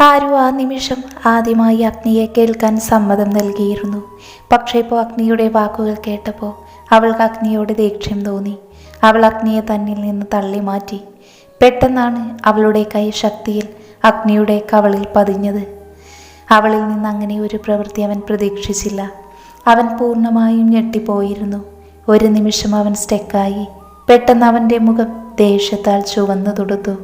ആരു ആ നിമിഷം ആദ്യമായി അഗ്നിയെ കേൾക്കാൻ സമ്മതം നൽകിയിരുന്നു. പക്ഷേ ഇപ്പോൾ അഗ്നിയുടെ വാക്കുകൾ കേട്ടപ്പോൾ അവൾക്ക് അഗ്നിയോട് ദേഷ്യം തോന്നി. അവൾ അഗ്നിയെ തന്നിൽ നിന്ന് തള്ളി മാറ്റി പെട്ടെന്നാണ് അവളുടെ കൈ ശക്തിയിൽ അഗ്നിയുടെ കവളിൽ പതിഞ്ഞത്. അവളിൽ നിന്ന് അങ്ങനെ ഒരു പ്രവൃത്തി അവൻ പ്രതീക്ഷിച്ചില്ല. അവൻ പൂർണമായും ഞെട്ടിപ്പോയിരുന്നു. ഒരു നിമിഷം അവൻ സ്റ്റെക്കായി. പെട്ടെന്ന് അവന്റെ മുഖം ദേഷ്യത്താൽ ചുവന്നു തൊടുത്തു.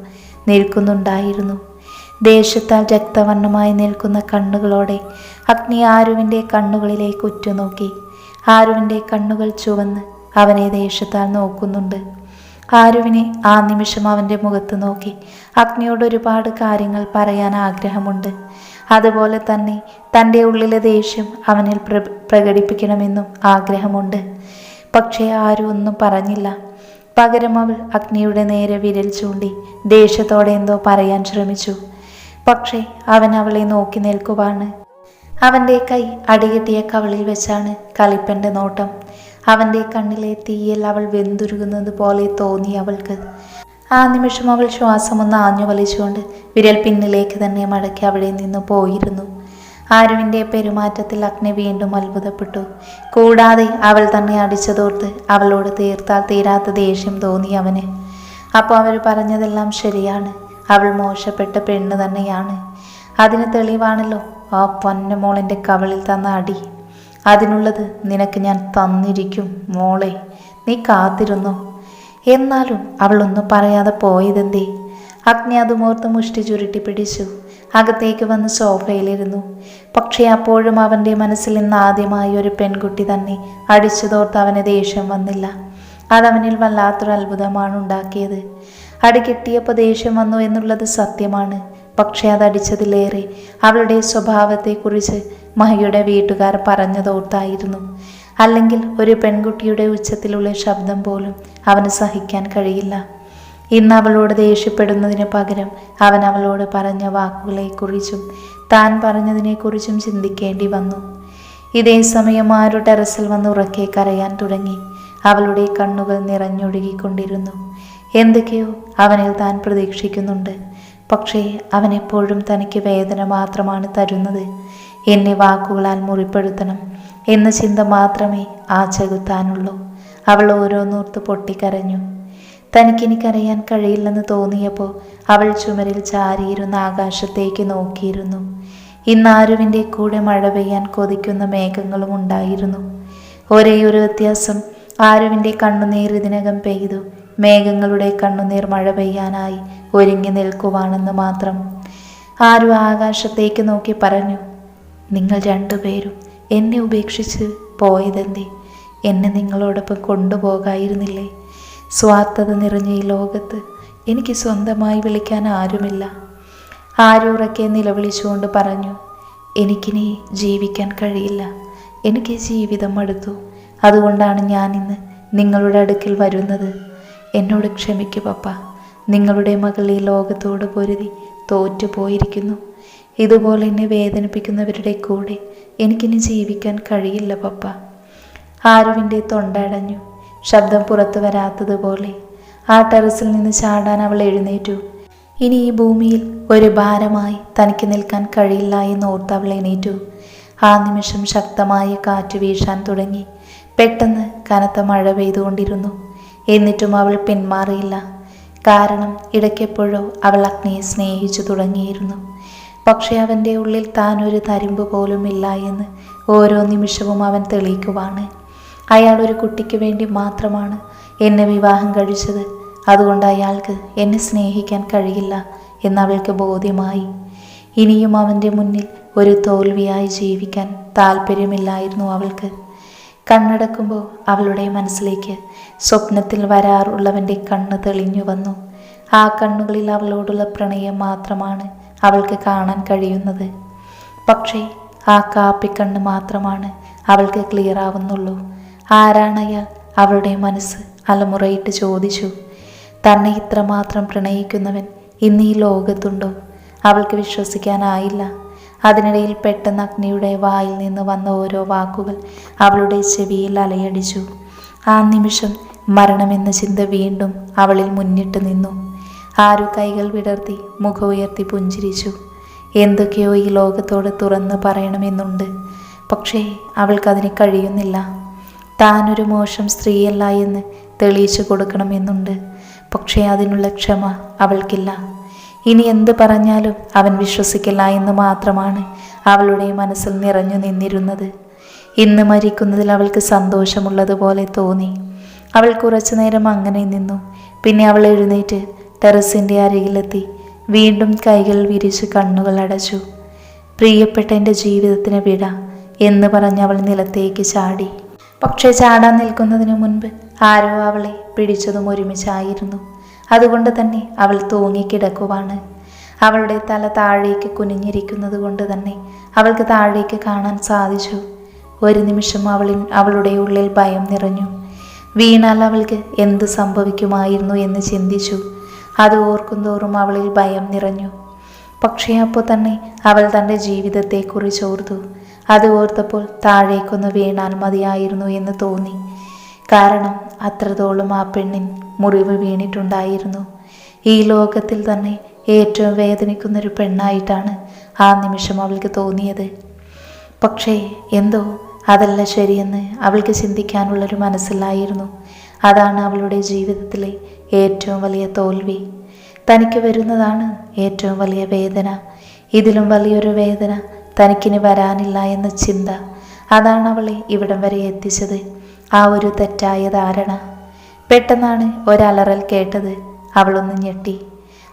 നിൽക്കുന്നുണ്ടായിരുന്നു. ദേഷ്യത്താൽ രക്തവർണമായി നിൽക്കുന്ന കണ്ണുകളോടെ അഗ്നി ആരുവിന്റെ കണ്ണുകളിലേക്ക് ഉറ്റുനോക്കി. ആരുവിന്റെ കണ്ണുകൾ ചുവന്ന് അവനെ ദേഷ്യത്താൽ നോക്കുന്നുണ്ട്. ആരുവിനെ ആ നിമിഷം അവന്റെ മുഖത്ത് നോക്കി. അഗ്നിയോട് ഒരുപാട് കാര്യങ്ങൾ പറയാൻ ആഗ്രഹമുണ്ട്. അതുപോലെ തന്നെ തന്റെ ഉള്ളിലെ ദേഷ്യം അവനിൽ പ്ര പ്രകടിപ്പിക്കണമെന്നും ആഗ്രഹമുണ്ട്. പക്ഷേ ആരും ഒന്നും പറഞ്ഞില്ല. പകരം അവൾ അഗ്നിയുടെ നേരെ വിരൽ ചൂണ്ടി ദേഷ്യത്തോടെ എന്തോ പറയാൻ ശ്രമിച്ചു. പക്ഷേ അവൻ അവളെ നോക്കി നിൽക്കുവാണ്. അവന്റെ കൈ അടികെട്ടിയ കവളിൽ വെച്ചാണ് കളിപ്പന്റെ നോട്ടം. അവന്റെ കണ്ണിലെ തീയൽ അവൾ വെന്തുരുകുന്നത് പോലെ തോന്നി അവൾക്ക്. ആ നിമിഷം അവൾ ശ്വാസമൊന്ന് ആഞ്ഞു വലിച്ചുകൊണ്ട് വിരൽ പിന്നിലേക്ക് തന്നെ മടക്കി അവിടെ നിന്ന് പോയിരുന്നു. ആരുവിന്റെ പെരുമാറ്റത്തിൽ അഗ്നി വീണ്ടും അത്ഭുതപ്പെട്ടു. കൂടാതെ അവൾ തന്നെ അടിച്ചതോർത്ത് അവളോട് തീർത്താൽ തീരാത്ത ദേഷ്യം തോന്നി അവന്. അപ്പോൾ അവർ പറഞ്ഞതെല്ലാം ശരിയാണ്. അവൾ മോശപ്പെട്ട പെണ്ണ് തന്നെയാണ്. അതിന് തെളിവാണല്ലോ ആ പൊന്നമോളിന്റെ കവളിൽ തന്ന അടി. അതിനുള്ളത് നിനക്ക് ഞാൻ തന്നിരിക്കും മോളെ നീ കാത്തിരുന്നോ? എന്നാലും ഒന്നും പറയാതെ പോയതെന്തേ? അഗ്നി അതുമോർത്ത് മുഷ്ടി ചുരുട്ടി പിടിച്ചു. അകത്തേക്ക് വന്ന് സോഫയിലിരുന്നു. പക്ഷേ അപ്പോഴും അവന്റെ മനസ്സിൽ നിന്ന് ആദ്യമായി ഒരു പെൺകുട്ടി തന്നെ അടിച്ചു തോർത്ത് അവന് ദേഷ്യം വന്നില്ല. അതവനിൽ വല്ലാത്തൊരു അത്ഭുതമാണ് ഉണ്ടാക്കിയത്. അടി കിട്ടിയപ്പോൾ ദേഷ്യം വന്നു എന്നുള്ളത് സത്യമാണ്. പക്ഷേ അതടിച്ചതിലേറെ അവളുടെ സ്വഭാവത്തെക്കുറിച്ച് മഹയുടെ വീട്ടുകാർ പറഞ്ഞതോർത്തായിരുന്നു അല്ലെങ്കിൽ ഒരു പെൺകുട്ടിയുടെ ഉച്ചത്തിലുള്ള ശബ്ദം പോലും അവന് സഹിക്കാൻ കഴിയില്ല. ഇന്ന് അവളോട് ദേഷ്യപ്പെടുന്നതിന് പകരം അവൻ അവളോട് പറഞ്ഞ വാക്കുകളെക്കുറിച്ചും താൻ പറഞ്ഞതിനെക്കുറിച്ചും ചിന്തിക്കേണ്ടി വന്നു. ഇതേ സമയം ആരു ടെറസിൽ വന്ന് ഉറക്കെ കരയാൻ തുടങ്ങി. അവളുടെ കണ്ണുകൾ നിറഞ്ഞൊഴുകിക്കൊണ്ടിരുന്നു. എന്തൊക്കെയോ അവനിൽ താൻ പ്രതീക്ഷിക്കുന്നുണ്ട്. പക്ഷേ അവനെപ്പോഴും തനിക്ക് വേദന മാത്രമാണ് തരുന്നത്. എന്നെ വാക്കുകളാൽ മുറിപ്പെടുത്തണം എന്ന ചിന്ത മാത്രമേ ആ ചെകുത്താനുള്ളൂ. അവൾ ഓരോന്നോർത്ത് പൊട്ടിക്കരഞ്ഞു. തനിക്കെനിക്കറിയാൻ കഴിയില്ലെന്ന് തോന്നിയപ്പോൾ അവൾ ചുമരിൽ ചാരിയിരുന്ന ആകാശത്തേക്ക് നോക്കിയിരുന്നു. ഇന്ന് ആരുവിന്റെ കൂടെ മഴ പെയ്യാൻ കൊതിക്കുന്ന മേഘങ്ങളും ഉണ്ടായിരുന്നു. ഒരേ ഒരു വ്യത്യാസം ആരുവിന്റെ കണ്ണുനീർ ഇതിനകം പെയ്തു. മേഘങ്ങളുടെ കണ്ണുനീർ മഴ പെയ്യാനായി ഒരുങ്ങി നിൽക്കുവാണെന്ന് മാത്രം ആരും ആകാശത്തേക്ക് നോക്കി പറഞ്ഞു നിങ്ങൾ രണ്ടുപേരും എന്നെ ഉപേക്ഷിച്ച് പോയതെന്തേ? എന്നെ നിങ്ങളോടൊപ്പം കൊണ്ടുപോകായിരുന്നില്ലേ? സ്വാർത്ഥത നിറഞ്ഞ ഈ ലോകത്ത് എനിക്ക് സ്വന്തമായി വിളിക്കാൻ ആരുമില്ല. ആരുറക്കെ നിലവിളിച്ചുകൊണ്ട് പറഞ്ഞു എനിക്കിനി ജീവിക്കാൻ കഴിയില്ല. എനിക്ക് ജീവിതം അടുത്തു. അതുകൊണ്ടാണ് ഞാനിന്ന് നിങ്ങളുടെ അടുക്കിൽ വരുന്നത്. എന്നോട് ക്ഷമിക്കൂ പപ്പ. നിങ്ങളുടെ മകൾ ഈ ലോകത്തോട് പൊരുതി തോറ്റുപോയിരിക്കുന്നു. ഇതുപോലെ എന്നെ വേദനിപ്പിക്കുന്നവരുടെ കൂടെ എനിക്കിനി ജീവിക്കാൻ കഴിയില്ല പപ്പ. ആരുവിന്റെ തൊണ്ടടഞ്ഞു ശബ്ദം പുറത്തു വരാത്തതുപോലെ. ആ ടെറസിൽ നിന്ന് ചാടാൻ അവൾ എഴുന്നേറ്റു. ഇനി ഈ ഭൂമിയിൽ ഒരു ഭാരമായി തനിക്ക് നിൽക്കാൻ കഴിയില്ല എന്ന് ഓർത്ത് അവൾ എണീറ്റു. ആ നിമിഷം ശക്തമായ കാറ്റ് വീശാൻ തുടങ്ങി. പെട്ടെന്ന് കനത്ത മഴ പെയ്തുകൊണ്ടിരുന്നു. എന്നിട്ടും അവൾ പിന്മാറിയില്ല. കാരണം ഇടയ്ക്കെപ്പോഴോ അവൾ അഗ്നിയെ സ്നേഹിച്ചു തുടങ്ങിയിരുന്നു. പക്ഷേ അവന്റെ ഉള്ളിൽ താൻ ഒരു തരിമ്പ് പോലും ഇല്ല എന്ന് ഓരോ നിമിഷവും അവൻ തെളിയിക്കുവാണ്. അയാൾ ഒരു കുട്ടിക്ക് വേണ്ടി മാത്രമാണ് എന്നെ വിവാഹം കഴിച്ചത്. അതുകൊണ്ട് അയാൾക്ക് എന്നെ സ്നേഹിക്കാൻ കഴിയില്ല എന്നവൾക്ക് ബോധ്യമായി. ഇനിയും അവന്റെ മുന്നിൽ ഒരു തോൽവിയായി ജീവിക്കാൻ താല്പര്യമില്ലായിരുന്നു അവൾക്ക്. കണ്ണടക്കുമ്പോൾ അവളുടെ മനസ്സിലേക്ക് സ്വപ്നത്തിൽ വരാറുള്ളവന്റെ കണ്ണ് തെളിഞ്ഞു വന്നു. ആ കണ്ണുകളിൽ അവളോടുള്ള പ്രണയം മാത്രമാണ് അവൾക്ക് കാണാൻ കഴിയുന്നത്. പക്ഷേ ആ കാപ്പിക്കണ്ണ് മാത്രമാണ് അവൾക്ക് ക്ലിയർ ആവുന്നുള്ളൂ. ആരാണയാൾ അവളുടെ മനസ്സ് അലമുറയിട്ട് ചോദിച്ചു. തന്നെ ഇത്രമാത്രം പ്രണയിക്കുന്നവൻ ഇന്ന് ഈ ലോകത്തുണ്ടോ? അവൾക്ക് വിശ്വസിക്കാനായില്ല. അതിനിടയിൽ പെട്ടെന്ന് അഗ്നിയുടെ വായിൽ നിന്ന് വന്ന ഓരോ വാക്കുകൾ അവളുടെ ചെവിയിൽ അലയടിച്ചു. ആ നിമിഷം മരണമെന്ന ചിന്ത വീണ്ടും അവളിൽ മുന്നിട്ട് നിന്നു. ആരു കൈകൾ വിടർത്തി മുഖം ഉയർത്തി പുഞ്ചിരിച്ചു. എന്തൊക്കെയോ ഈ ലോകത്തോട് തുറന്ന് പറയണമെന്നുണ്ട്. പക്ഷേ അവൾക്കതിന് കഴിയുന്നില്ല. താനൊരു മോശം സ്ത്രീയല്ല എന്ന് തെളിയിച്ചു കൊടുക്കണമെന്നുണ്ട്. പക്ഷേ അതിനുള്ള ക്ഷമ അവൾക്കില്ല. ഇനി എന്ത് പറഞ്ഞാലും അവൻ വിശ്വസിക്കില്ല എന്ന് മാത്രമാണ് അവളുടെ മനസ്സിൽ നിറഞ്ഞു നിന്നിരുന്നത്. ഇന്ന് മരിക്കുന്നതിൽ അവൾക്ക് സന്തോഷമുള്ളതുപോലെ തോന്നി. അവൾ കുറച്ചു നേരം അങ്ങനെ നിന്നു. പിന്നെ അവൾ എഴുന്നേറ്റ് ടെറസിന്റെ അരികിലെത്തി വീണ്ടും കൈകൾ വിരിച്ച് കണ്ണുകൾ അടച്ചു. പ്രിയപ്പെട്ട എന്റെ ജീവിതത്തിന് വിട എന്ന് പറഞ്ഞ് അവൾ നിലത്തേക്ക് ചാടി. പക്ഷേ ചാടാൻ നിൽക്കുന്നതിന് മുൻപ് ആരോ അവളെ പിടിച്ചതും ഒരുമിച്ചായിരുന്നു. അതുകൊണ്ട് തന്നെ അവൾ തൂങ്ങിക്കിടക്കുവാണ്. അവളുടെ തല താഴേക്ക് കുനിഞ്ഞിരിക്കുന്നത് കൊണ്ട് തന്നെ അവൾക്ക് താഴേക്ക് കാണാൻ സാധിച്ചു. ഒരു നിമിഷം അവളിൽ അവളുടെ ഉള്ളിൽ ഭയം നിറഞ്ഞു. വീണാൽ അവൾക്ക് എന്ത് സംഭവിക്കുമായിരുന്നു എന്ന് ചിന്തിച്ചു. അത് ഓർക്കുന്തോറും അവളിൽ ഭയം നിറഞ്ഞു. പക്ഷേ അപ്പോൾ തന്നെ അവൾ തന്റെ ജീവിതത്തെക്കുറിച്ച് ഓർത്തു. അത് ഓർത്തപ്പോൾ താഴേക്കൊന്ന് വീണാൽ മതിയായിരുന്നു എന്ന് തോന്നി. കാരണം അത്രത്തോളം ആ പെണ്ണിൻ മുറിവ് വീണിട്ടുണ്ടായിരുന്നു. ഈ ലോകത്തിൽ തന്നെ ഏറ്റവും വേദനിക്കുന്നൊരു പെണ്ണായിട്ടാണ് ആ നിമിഷം അവൾക്ക് തോന്നിയത്. പക്ഷേ എന്തോ അതല്ല ശരിയെന്ന് അവൾക്ക് ചിന്തിക്കാനുള്ളൊരു മനസ്സിലായിരുന്നു. അതാണ് അവളുടെ ജീവിതത്തിലെ ഏറ്റവും വലിയ തോൽവി. തനിക്ക് വരുന്നതാണ് ഏറ്റവും വലിയ വേദന. ഇതിലും വലിയൊരു വേദന തനിക്കിനി വരാനില്ല എന്ന ചിന്ത. അതാണ് അവളെ ഇവിടം വരെ എത്തിച്ചത്. ആ ഒരു തെറ്റായ ധാരണ. പെട്ടെന്നാണ് ഒരലറൽ കേട്ടത്. അവളൊന്ന് ഞെട്ടി.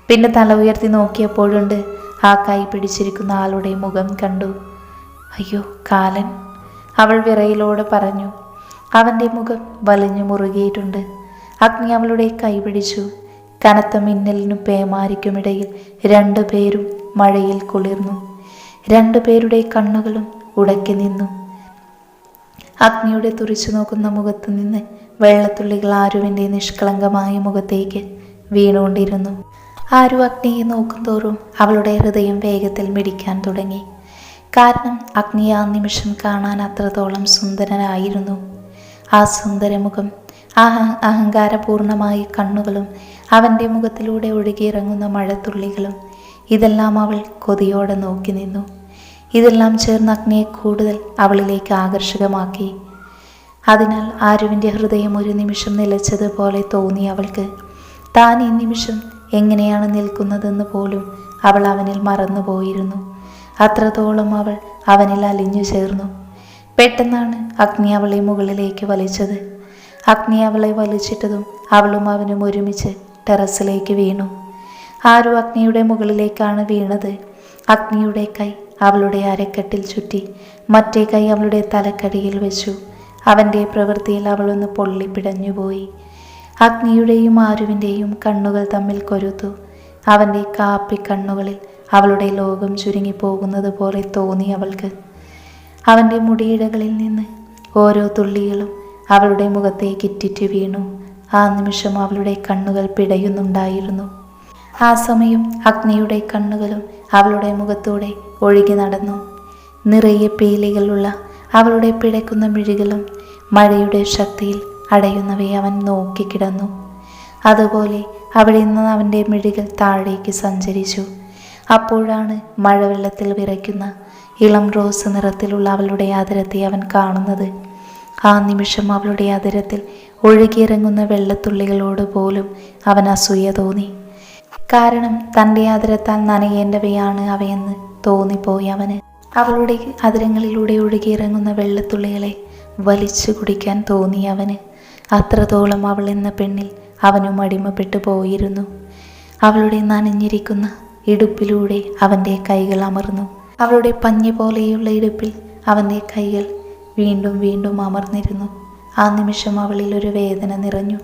പിന്നെ തല ഉയർത്തി നോക്കിയപ്പോഴുണ്ട് ആ കൈ പിടിച്ചിരിക്കുന്ന ആളുടെ മുഖം കണ്ടു. അയ്യോ കാലൻ അവൾ വിറയിലൂടെ പറഞ്ഞു. അവന്റെ മുഖം വലിഞ്ഞു മുറുകിയിട്ടുണ്ട്. അഗ്നി അവളുടെ കൈ പിടിച്ചു. കനത്ത മിന്നലിനും പേമാരിക്കുമിടയിൽ രണ്ടുപേരും മഴയിൽ കുളിർന്നു. രണ്ടുപേരുടെ കണ്ണുകളും ഉടക്കി നിന്നു. അഗ്നിയുടെ തുറിച്ചു നോക്കുന്ന മുഖത്തു നിന്ന് വെള്ളത്തുള്ളികൾ ആരുവിന്റെ നിഷ്കളങ്കമായ മുഖത്തേക്ക് വീണുകൊണ്ടിരുന്നു. ആരു അഗ്നിയെ നോക്കുന്തോറും അവളുടെ ഹൃദയം വേഗത്തിൽ മിടിക്കാൻ തുടങ്ങി. കാരണം അഗ്നി ആ നിമിഷം കാണാൻ അത്രത്തോളം സുന്ദരനായിരുന്നു. ആ സുന്ദരമുഖം ആ അഹ- അഹങ്കാരപൂർണമായ കണ്ണുകളും അവന്റെ മുഖത്തിലൂടെ ഒഴുകിയിറങ്ങുന്ന മഴത്തുള്ളികളും ഇതെല്ലാം അവൾ കൊതിയോടെ നോക്കി നിന്നു. ഇതെല്ലാം ചേർന്ന് അഗ്നിയെ കൂടുതൽ അവളിലേക്ക് ആകർഷകമാക്കി. അതിനാൽ ആരുവിന്റെ ഹൃദയം ഒരു നിമിഷം നിലച്ചതുപോലെ തോന്നി അവൾക്ക്. താൻ ഈ നിമിഷം എങ്ങനെയാണ് നിൽക്കുന്നതെന്ന് പോലും അവൾ അവനിൽ മറന്നുപോയിരുന്നു. അത്രത്തോളം അവൾ അവനിൽ അലിഞ്ഞു ചേർന്നു. പെട്ടെന്നാണ് അഗ്നി അവളെ മുകളിലേക്ക് വലിച്ചത്. അഗ്നി അവളെ വലിച്ചിട്ടതും അവളും അവനും ഒരുമിച്ച് ടെറസിലേക്ക് വീണു. ആരു അഗ്നിയുടെ മുകളിലേക്കാണ് വീണത്? അഗ്നിയുടെ കൈ അവളുടെ അരക്കെട്ടിൽ ചുറ്റി മറ്റേ കൈ അവളുടെ തലക്കടിയിൽ വെച്ചു. അവന്റെ പ്രവൃത്തിയിൽ അവളൊന്ന് പൊള്ളിപ്പിടഞ്ഞുപോയി അഗ്നിയുടെയും ആരുവിന്റെയും കണ്ണുകൾ തമ്മിൽ കൊരുത്തു. അവന്റെ കാപ്പി കണ്ണുകളിൽ അവളുടെ ലോകം ചുരുങ്ങിപ്പോകുന്നത് പോലെ തോന്നി അവൾക്ക്. അവന്റെ മുടിയിടകളിൽ നിന്ന് ഓരോ തുള്ളികളും അവളുടെ മുഖത്തേക്ക് ഇറ്റിറ്റ് വീണു. ആ നിമിഷം അവളുടെ കണ്ണുകൾ പിടയുന്നുണ്ടായിരുന്നു. ആ സമയം അഗ്നിയുടെ കണ്ണുകളും അവളുടെ മുഖത്തൂടെ ഒഴുകി നടന്നു. നിറയെ പേലികളുള്ള അവളുടെ പിടയ്ക്കുന്ന മിഴികളും മഴയുടെ ശക്തിയിൽ അടയുന്നവയെ അവൻ നോക്കിക്കിടന്നു അതുപോലെ അവിടെ നിന്ന് അവന്റെ മിഴികൾ താഴേക്ക് സഞ്ചരിച്ചു. അപ്പോഴാണ് മഴവെള്ളത്തിൽ വിറയ്ക്കുന്ന ഇളം റോസ് നിറത്തിലുള്ള അവളുടെ ആദരത്തെ അവൻ കാണുന്നത്. ആ നിമിഷം അവളുടെ ആദരത്തിൽ ഒഴുകിയിറങ്ങുന്ന വെള്ളത്തുള്ളികളോട് പോലും അവൻ അസൂയ തോന്നി. കാരണം തന്റെ ആദരത്താൽ നനയേണ്ടവയാണ് അവയെന്ന് തോന്നിപ്പോയി അവന്. അവളുടെ അതിരങ്ങളിലൂടെ ഒഴുകിയിറങ്ങുന്ന വെള്ളത്തുള്ളികളെ വലിച്ചു കുടിക്കാൻ തോന്നി അവന്. അത്രത്തോളം അവൾ എന്ന പെണ്ണിൽ അവനും അടിമപ്പെട്ടു പോയിരുന്നു. അവളുടെ നനഞ്ഞിരിക്കുന്ന ഇടുപ്പിലൂടെ അവന്റെ കൈകൾ അമർന്നു. അവളുടെ പഞ്ഞി പോലെയുള്ള ഇടുപ്പിൽ അവന്റെ കൈകൾ വീണ്ടും വീണ്ടും അമർന്നിരുന്നു. ആ നിമിഷം അവളിൽ ഒരു വേദന നിറഞ്ഞു.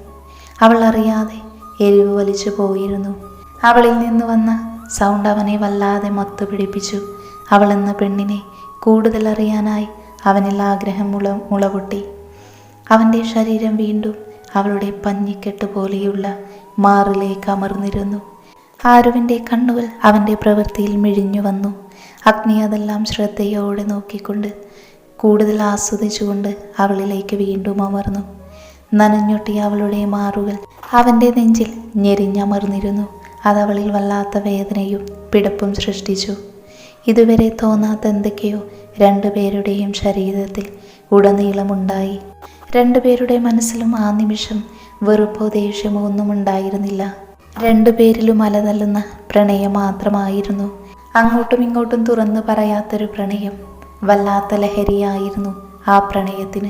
അവൾ അറിയാതെ എരിവ് വലിച്ചു പോയിരുന്നു. അവളിൽ നിന്ന് വന്ന സൗണ്ട് അവനെ വല്ലാതെ മത്തു പിടിപ്പിച്ചു. അവൾ എന്ന പെണ്ണിനെ കൂടുതൽ അറിയാനായി അവനിൽ ആഗ്രഹം മുള മുളകൊട്ടി. അവന്റെ ശരീരം വീണ്ടും അവളുടെ പഞ്ഞിക്കെട്ട് പോലെയുള്ള മാറിലേക്ക് അമർന്നിരുന്നു. ആരുവിന്റെ കണ്ണുകൾ അവന്റെ പ്രവൃത്തിയിൽ മിഴിഞ്ഞു വന്നു. അഗ്നി അതെല്ലാം ശ്രദ്ധയോടെ നോക്കിക്കൊണ്ട് കൂടുതൽ ആസ്വദിച്ചുകൊണ്ട് അവളിലേക്ക് വീണ്ടും അമർന്നു. നനഞ്ഞൊട്ടി അവളുടെ മാറുകൾ അവന്റെ നെഞ്ചിൽ ഞെരിഞ്ഞമർന്നിരുന്നു. അതവളിൽ വല്ലാത്ത വേദനയും പിടപ്പും സൃഷ്ടിച്ചു. ഇതുവരെ തോന്നാത്ത എന്തൊക്കെയോ രണ്ടുപേരുടെയും ശരീരത്തിൽ ഉടനീളമുണ്ടായി. രണ്ടുപേരുടെ മനസ്സിലും ആ നിമിഷം വെറുപ്പോ ദേഷ്യമോ ഒന്നും ഉണ്ടായിരുന്നില്ല. രണ്ടുപേരിലും അലതല്ലുന്ന പ്രണയം മാത്രമായിരുന്നു. അങ്ങോട്ടും ഇങ്ങോട്ടും തുറന്നു പറയാത്തൊരു പ്രണയം വല്ലാത്ത ലഹരിയായിരുന്നു ആ പ്രണയത്തിന്.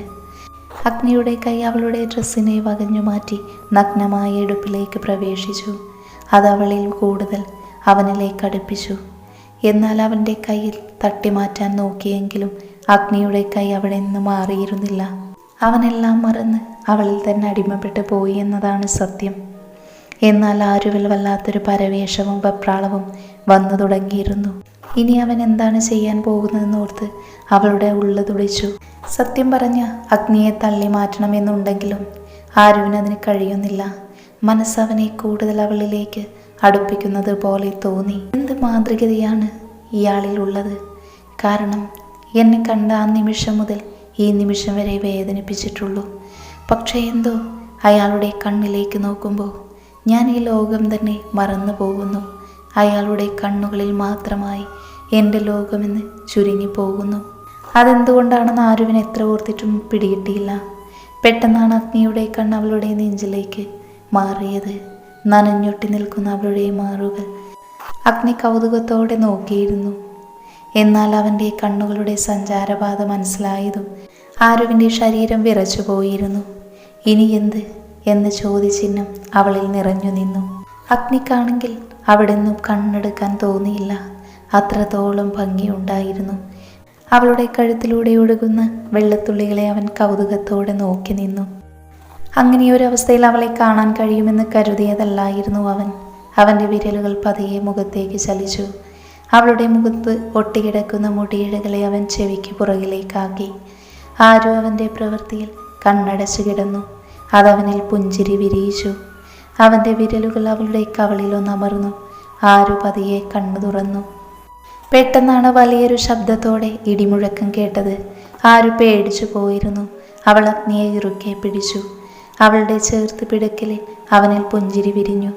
അഗ്നിയുടെ കൈ അവളുടെ ഡ്രസ്സിനെ വകഞ്ഞു മാറ്റി നഗ്നമായ എടുപ്പിലേക്ക് പ്രവേശിച്ചു. അത് അവളിൽ കൂടുതൽ അവനിലേക്ക് അടുപ്പിച്ചു. എന്നാൽ അവന്റെ കയ്യിൽ തട്ടിമാറ്റാൻ നോക്കിയെങ്കിലും അഗ്നിയുടെ കൈ അവിടെ നിന്ന് മാറിയിരുന്നില്ല. അവനെല്ലാം മറന്ന് അവളിൽ തന്നെ അടിമപ്പെട്ടു പോയി എന്നതാണ് സത്യം. എന്നാൽ ആരുവിൽ വല്ലാത്തൊരു പരവേഷവും വെപ്രാളവും വന്നു തുടങ്ങിയിരുന്നു. ഇനി അവൻ എന്താണ് ചെയ്യാൻ പോകുന്നതെന്ന് ഓർത്ത് അവളുടെ ഉള്ളു തുടിച്ചു. സത്യം പറഞ്ഞ അഗ്നിയെ തള്ളി മാറ്റണമെന്നുണ്ടെങ്കിലും ആരുവിനതിന് കഴിയുന്നില്ല. മനസ്സവനെ കൂടുതൽ അവളിലേക്ക് അടുപ്പിക്കുന്നത് പോലെ തോന്നി. എന്ത് മാതൃകതയാണ് ഇയാളിൽ ഉള്ളത്? കാരണം എന്നെ കണ്ട ആ നിമിഷം മുതൽ ഈ നിമിഷം വരെ വേദനിപ്പിച്ചിട്ടുള്ളൂ. പക്ഷേ എന്തോ അയാളുടെ കണ്ണിലേക്ക് നോക്കുമ്പോൾ ഞാൻ ഈ ലോകം തന്നെ മറന്നു പോകുന്നു. അയാളുടെ കണ്ണുകളിൽ മാത്രമായി എന്റെ ലോകമെന്ന് ചുരുങ്ങി പോകുന്നു. അതെന്തുകൊണ്ടാണെന്ന് ആരുവിന് എത്ര ഓർത്തിട്ടും പിടികിട്ടിയില്ല. പെട്ടെന്നാണ് അഗ്നിയുടെ കണ്ണ് അവളുടെ നെഞ്ചിലേക്ക് മാറിയത്. നനഞ്ഞൊട്ടി നിൽക്കുന്ന അവളുടെ മാറുകൾ അഗ്നി കൗതുകത്തോടെ നോക്കിയിരുന്നു. എന്നാൽ അവന്റെ കണ്ണുകളുടെ സഞ്ചാരപാത മനസ്സിലായതും ആരുവിന്റെ ശരീരം വിറച്ചു പോയിരുന്നു. ഇനി എന്ത്? എന്ന് ചോദ്യചിഹ്നം അവളിൽ നിറഞ്ഞു നിന്നു. അഗ്നിക്കാണെങ്കിൽ അവിടെ നിന്നും കണ്ണെടുക്കാൻ തോന്നിയില്ല. അത്രത്തോളം ഭംഗിയുണ്ടായിരുന്നു. അവളുടെ കഴുത്തിലൂടെ ഒഴുകുന്ന വെള്ളത്തുള്ളികളെ അവൻ കൗതുകത്തോടെ നോക്കി നിന്നു. അങ്ങനെ ഒരു അവസ്ഥയിൽ അവളെ കാണാൻ കഴിയുമെന്ന് കരുതിയതല്ലായിരുന്നു അവൻ. അവന്റെ വിരലുകൾ പതിയെ മുഖത്തേക്ക് ചലിച്ചു. അവളുടെ മുഖത്ത് ഒട്ടിക്കിടക്കുന്ന മുടിയിഴകളെ അവൻ ചെവിക്ക് പുറകിലേക്കാക്കി. ആരും അവന്റെ പ്രവൃത്തിയിൽ കണ്ണടച്ചു കിടന്നു. അതവനിൽ പുഞ്ചിരി വിരിയിച്ചു. അവന്റെ വിരലുകൾ അവളുടെ കവളിലൊന്നമർന്നു ആരു പതിയെ കണ്ണു തുറന്നു. പെട്ടെന്നാണ് വലിയൊരു ശബ്ദത്തോടെ ഇടിമുഴക്കം കേട്ടത്. ആരു പേടിച്ചു പോയിരുന്നു. അവൾ അഗ്നിയെ ഇറുക്കെ പിടിച്ചു. അവളുടെ ചേർത്ത് പിടക്കലിൽ അവനിൽ പുഞ്ചിരി വിരിഞ്ഞു.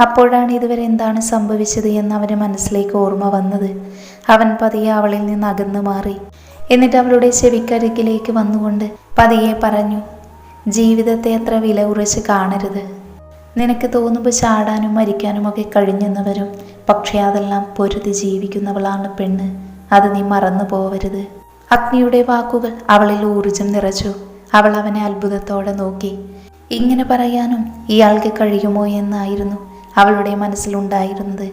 അപ്പോഴാണ് ഇതുവരെ എന്താണ് സംഭവിച്ചത് എന്ന് അവന് മനസ്സിലേക്ക് ഓർമ്മ വന്നത്. അവൻ പതിയെ അവളിൽ നിന്ന് അകന്നു മാറി. എന്നിട്ട് അവളുടെ ചെവിക്കരികിലേക്ക് വന്നുകൊണ്ട് പതിയെ പറഞ്ഞു ജീവിതത്തെ അത്ര വില ഉറച്ച് കാണരുത്. നിനക്ക് തോന്നുമ്പോൾ ചാടാനും മരിക്കാനും ഒക്കെ കഴിഞ്ഞെന്നവരും പക്ഷേ അതെല്ലാം പൊരുതി ജീവിക്കുന്നവളാണ് പെണ്ണ്. അത് നീ മറന്നു പോവരുത്. അഗ്നിയുടെ വാക്കുകൾ അവളിൽ ഊർജം നിറച്ചു. അവൾ അവനെ അത്ഭുതത്തോടെ നോക്കി. ഇങ്ങനെ പറയാനും ഇയാൾക്ക് കഴിയുമോ എന്നായിരുന്നു അവളുടെ മനസ്സിലുണ്ടായിരുന്നത്.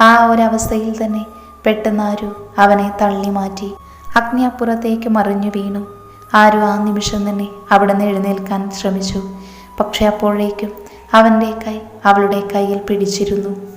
ആ ഒരവസ്ഥയിൽ തന്നെ പെട്ടെന്നാരു അവനെ തള്ളി മാറ്റി അഗ്നി അപ്പുറത്തേക്ക് മറിഞ്ഞു വീണു. ആരു ആ നിമിഷം തന്നെ അവിടെ നിന്ന് എഴുന്നേൽക്കാൻ ശ്രമിച്ചു. പക്ഷെ അപ്പോഴേക്കും അവന്റെ കൈ അവളുടെ കയ്യിൽ പിടിച്ചിരുന്നു.